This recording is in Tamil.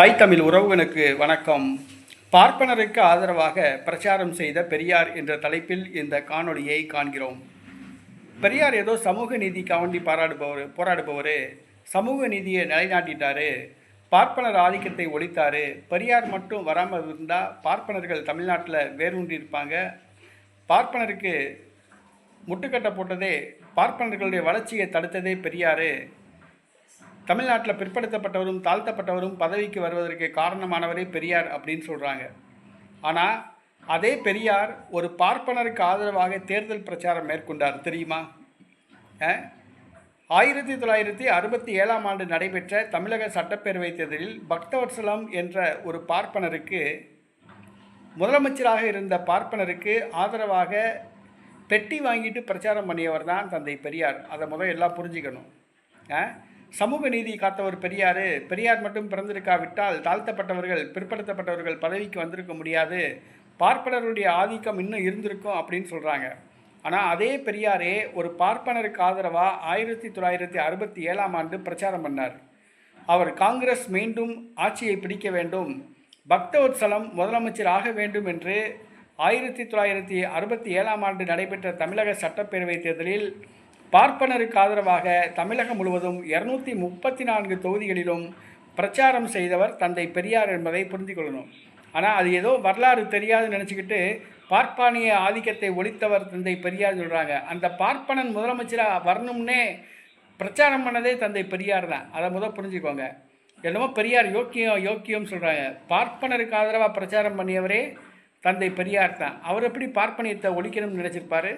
ஹாய் தமிழ் உறவுகளுக்கு வணக்கம். பார்ப்பனருக்கு ஆதரவாக பிரச்சாரம் செய்த பெரியார் என்ற தலைப்பில் இந்த காணொளியை காண்கிறோம். பெரியார் ஏதோ சமூக நீதிக்காண்டி பாராடுபவர் போராடுபவர் சமூக நீதியை நிலைநாட்டிட்டார் பார்ப்பனர் ஆதிக்கத்தை ஒழித்தார் பெரியார் மட்டும் வராமல் இருந்தால் பார்ப்பனர்கள் தமிழ்நாட்டில் வேரூன்றி இருப்பாங்க. பார்ப்பனருக்கு முட்டுக்கட்டை போட்டதே பார்ப்பனர்களுடைய வளர்ச்சியை தடுத்ததே பெரியார். தமிழ்நாட்டில் பிற்படுத்தப்பட்டவரும் தாழ்த்தப்பட்டவரும் பதவிக்கு வருவதற்கு காரணமானவரே பெரியார் அப்படின்னு சொல்கிறாங்க ஆனால் அதே பெரியார் ஒரு பார்ப்பனருக்கு ஆதரவாக தேர்தல் பிரச்சாரம் மேற்கொண்டார் தெரியுமா? ஆயிரத்தி தொள்ளாயிரத்தி அறுபத்தி ஏழாம் ஆண்டு நடைபெற்ற தமிழக சட்டப்பேரவைத் தேர்தலில் பக்தவத்சலம் என்ற ஒரு பார்ப்பனருக்கு முதலமைச்சராக இருந்த பார்ப்பனருக்கு ஆதரவாக பெட்டி வாங்கிட்டு பிரச்சாரம் பண்ணியவர் தான் தந்தை பெரியார். அதை முதல் எல்லாம் புரிஞ்சுக்கணும். ஆ? சமூக நீதி காத்தவர் பெரியார். பெரியார் மட்டும் பிறந்திருக்காவிட்டால் தாழ்த்தப்பட்டவர்கள் பிற்படுத்தப்பட்டவர்கள் பதவிக்கு வந்திருக்க முடியாது. பார்ப்பனருடைய ஆதிக்கம் இன்னும் இருந்திருக்கும் அப்படின்னு சொல்கிறாங்க ஆனால் அதே பெரியாரே ஒரு பார்ப்பனருக்கு ஆதரவாக ஆயிரத்தி தொள்ளாயிரத்தி அறுபத்தி ஏழாம் ஆண்டு பிரச்சாரம் பண்ணார். அவர் காங்கிரஸ் மீண்டும் ஆட்சியை பிடிக்க வேண்டும். பக்தவத்சலம் முதலமைச்சர் ஆக வேண்டும் என்று ஆயிரத்தி தொள்ளாயிரத்தி அறுபத்தி ஏழாம் ஆண்டு நடைபெற்ற தமிழக சட்டப்பேரவை தேர்தலில் பார்ப்பனருக்கு ஆதரவாக தமிழகம் முழுவதும் இருநூத்தி முப்பத்தி நான்கு தொகுதிகளிலும் பிரச்சாரம் செய்தவர் தந்தை பெரியார் என்பதை புரிந்து கொள்ளணும். ஆனால் அது ஏதோ வரலாறு தெரியாதுன்னு நினச்சிக்கிட்டு பார்ப்பானிய ஆதிக்கத்தை ஒழித்தவர் தந்தை பெரியார் சொல்கிறாங்க அந்த பார்ப்பனன் முதலமைச்சராக வரணும்னே பிரச்சாரம் பண்ணதே தந்தை பெரியார் தான். அதை முதல் புரிஞ்சுக்கோங்க. என்னமோ பெரியார் யோக்கியம் யோக்கியம் சொல்கிறாங்க பார்ப்பனருக்கு ஆதரவாக பிரச்சாரம் பண்ணியவரே தந்தை பெரியார் தான். அவர் எப்படி பார்ப்பனியத்தை ஒழிக்கணும்னு நினச்சிருப்பாரு?